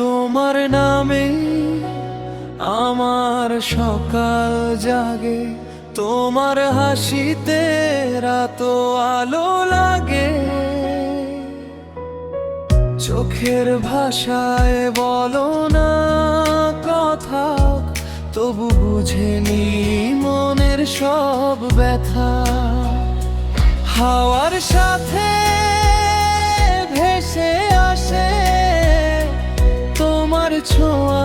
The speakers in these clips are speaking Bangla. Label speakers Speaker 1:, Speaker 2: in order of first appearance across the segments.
Speaker 1: তোমার নামে আমার সকাল জাগে, তোমার হাসিতে রাত আলো লাগে। চোখের ভাষায় বলো না কথা, তবু বুঝে নি মনের সব ব্যথা। হাওয়ার সাথে তোমার ছোঁয়া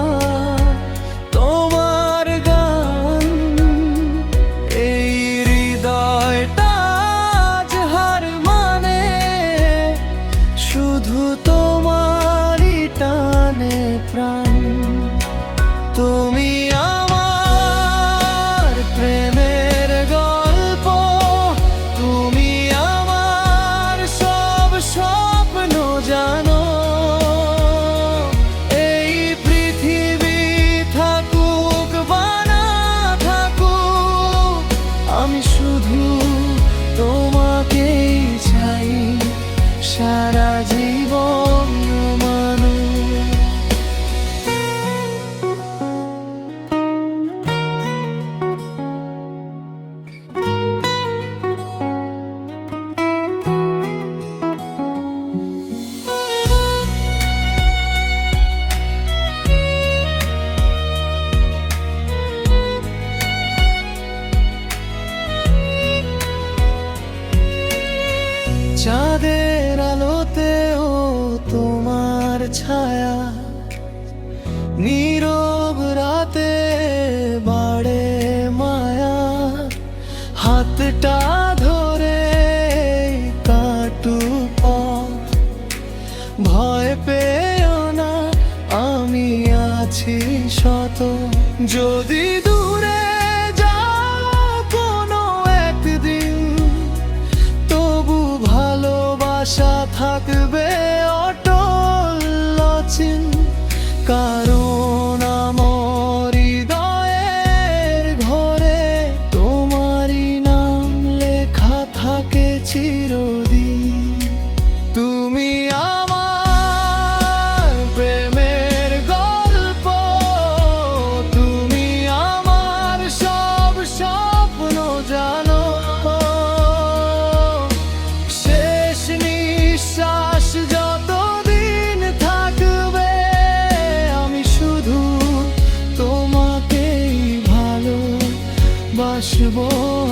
Speaker 1: তোমার গান এই হৃদয়টা হার মানে শুধু তোমারই টানে প্রাণ। তুমি চাঁদের আলোতেও তোমার ছায়া নীরব রাতে বাড়ে মায়া। হাতটা ধরে কাটু পথ। ভয় পেও না, আমি আছি শত। যদি দূরে থাকবে apaixonou.